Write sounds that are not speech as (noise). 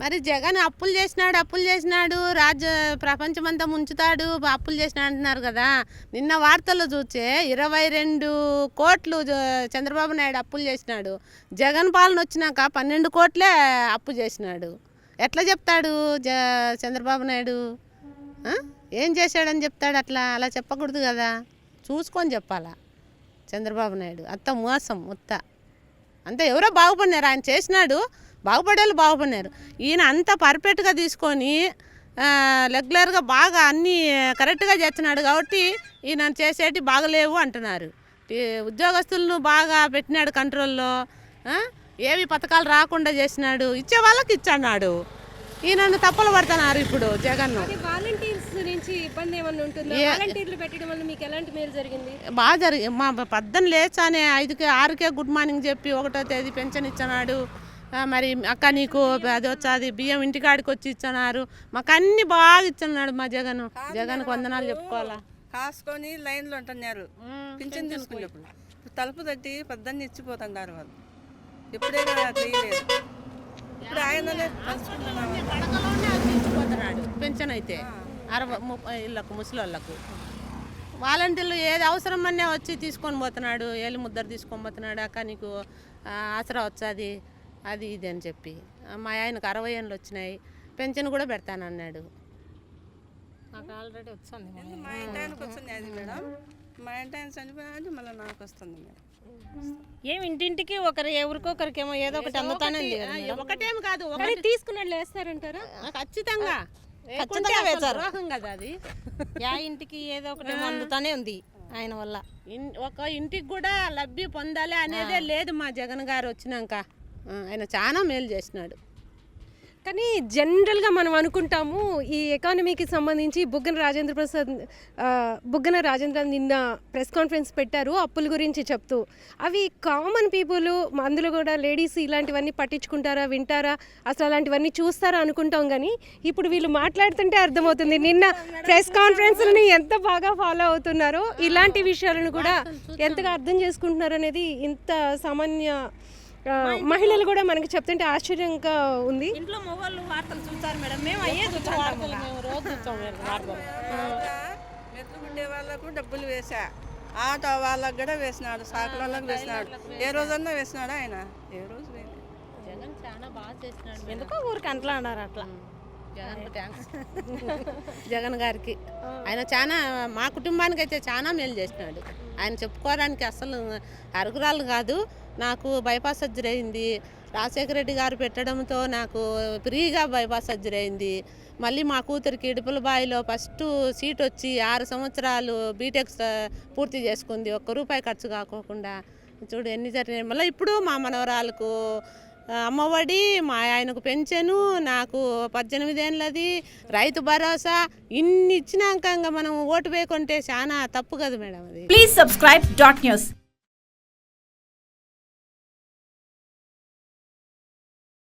మరి జగన్ అప్పులు చేసినాడు అప్పులు చేసినాడు రాజ్య ప్రపంచమంతా ముంచుతాడు అప్పులు చేసినాడు అంటున్నారు కదా. నిన్న వార్తల్లో చూచే ఇరవై రెండు కోట్లు చంద్రబాబు నాయుడు అప్పులు చేసినాడు. జగన్ పాలన వచ్చినాక పన్నెండు కోట్లే అప్పు చేసినాడు. ఎట్లా చెప్తాడు జ చంద్రబాబు నాయుడు? ఏం చేశాడని చెప్తాడు అట్లా? అలా చెప్పకూడదు కదా. చూసుకొని చెప్పాలా చంద్రబాబు నాయుడు? అత్త మోసం మొత్త. అంతే ఎవరో బాగుపడినారు. ఆయన చేసినాడు. బాగుపడేళ్ళు బాగుపడినారు. ఈయన అంత పర్ఫెక్ట్గా తీసుకొని రెగ్యులర్గా బాగా అన్నీ కరెక్ట్గా చేస్తున్నాడు కాబట్టి ఈయన చేసేటి బాగలేవు అంటున్నారు. ఉద్యోగస్తులను బాగా పెట్టినాడు కంట్రోల్లో ఏవి పథకాలు రాకుండా చేసినాడు ఇచ్చే వాళ్ళకి ఇచ్చన్నాడు. ఈయనను తప్పులు పడుతున్నారు ఇప్పుడు జగన్ వాలంటీర్స్ నుంచి ఇబ్బంది ఏమన్నా ఉంటుందా? ఏ- వాలంటీర్లు పెట్టడం వల్ల మీకు ఎలాంటి మేలు జరిగింది? బాగా జరిగి మా పద్దెని లేచానే ఐదుకే ఆరుకే గుడ్ మార్నింగ్ చెప్పి ఒకటో తేదీ పెన్షన్ ఇచ్చినాడు మరి అక్క నీకు అది వచ్చాది బియ్యం ఇంటికాడికి వచ్చి ఇచ్చినారు. మాకు అన్ని బాగా ఇచ్చినాడు మా జగన్. జగన్కి వందనాలు చెప్పుకోవాలా? కాసుకొని లైన్లో ఉంటున్నారు పింఛన్ తీసుకున్నప్పుడు ఇప్పుడు తలుపు తట్టి పొద్దున్న ఇచ్చిపోతున్నారు వాళ్ళు. ఇప్పుడే కదా చేయలేదు. ఇప్పుడు ఆయననే పెన్షన్ అయితే అరవై ముప్పై ఇళ్ళకు ముసలోళ్ళకు. వాలంటీర్లు ఏది అవసరం అనే వచ్చి తీసుకొని పోతున్నాడు. ఏళ్ళు ముద్దరు తీసుకొని పోతున్నాడు. అక్క నీకు ఆసరా వచ్చాది. అది ఇది అని చెప్పి. మా ఆయనకు అరవై ఏళ్ళు వచ్చినాయి. పెన్షన్ కూడా పెడతానన్నాడు నాకు ఆల్రెడీ వచ్చింది మా అది మేడం? మా చనిపోయినా మళ్ళీ నాకు వస్తుంది మేడం. ఏం ఇంటింటికి ఒకరు ఎవరికొకరికేమో ఏదో ఒకటి అందుతానే ఉంది కదా. ఒకటేం తీసుకున్నట్లు వేస్తారంటారా ఖచ్చితంగా. ఖచ్చితంగా వేశారు. ద్రోహం కదా అది. యా ఇంటికి ఏదో ఒకటి అందుతానే ఉంది ఆయన వల్ల. ఒక ఇంటికి కూడా లబ్ధి పొందాలి అనేదే లేదు మా జగన్ గారు వచ్చినాక. ఆయన చాలా మేలు చేసినాడు. కానీ జనరల్గా మనం అనుకుంటాము ఈ ఎకానమీకి సంబంధించి బుగ్గన రాజేంద్ర ప్రసాద్ బుగ్గన రాజేంద్ర నిన్న ప్రెస్ కాన్ఫరెన్స్ పెట్టారు అప్పుల గురించి చెప్తూ. అవి కామన్ పీపుల్ అందులో కూడా లేడీస్ ఇలాంటివన్నీ పట్టించుకుంటారా వింటారా? అసలు అలాంటివన్నీ చూస్తారా అనుకుంటాం కానీ ఇప్పుడు వీళ్ళు మాట్లాడుతుంటే అర్థమవుతుంది. నిన్న ప్రెస్ కాన్ఫరెన్స్ని ఎంత బాగా ఫాలో అవుతున్నారో ఇలాంటి విషయాలను కూడా ఎంతగా అర్థం చేసుకుంటున్నారు అనేది ఇంత సామాన్య మహిళలు కూడా మనకి చెప్తుంటే ఆశ్చర్యంగా ఉంది. ఇంట్లో మొగోళ్ళు వార్తలు చూస్తారు మేడం. మేము అయ్యే చూస్తాము మేము రోజు చూస్తాం వార్తలు. మెట్లు ఉండే వాళ్ళకు డబ్బులు వేసా. ఆటో వాళ్ళకు కూడా వేసినాడు సాకుల వాళ్ళకి వేసినాడు. ఏ రోజన్నా వేసినాడు ఆయన? ఏ రోజు జగన్ చాలా బాగా చేసినాడు ఎందుకో ఊరికి అంట్లా. అన్నారు అట్లా (laughs) జగన్ గారికి. ఆయన చాలా మా కుటుంబానికి అయితే చాలా మేలు చేసినాడు. ఆయన చెప్పుకోవడానికి అసలు అరుగురాలు కాదు. నాకు బైపాస్ సర్జరీ అయింది. రాజశేఖర రెడ్డి గారు పెట్టడంతో నాకు ఫ్రీగా బైపాస్ సర్జరీ అయింది. మళ్ళీ మా కూతురికి ఇడుపుల బాయిలో ఫస్ట్ సీట్ వచ్చి ఆరు సంవత్సరాలు బీటెక్ పూర్తి చేసుకుంది. ఒక్క రూపాయి ఖర్చు కాకోకుండా. చూడు ఎన్ని జరిగినాయి. మళ్ళీ ఇప్పుడు మా మనవరాలకు అమ్మఒడి మా ఆయనకు పెన్షను నాకు పద్దెనిమిది ఏళ్ళది రైతు భరోసా ఇన్ని ఇచ్చినాక ఇంకా మనం ఓటు వేయకుంటే చాలా తప్పు కదా మేడం అది. Please subscribe dot news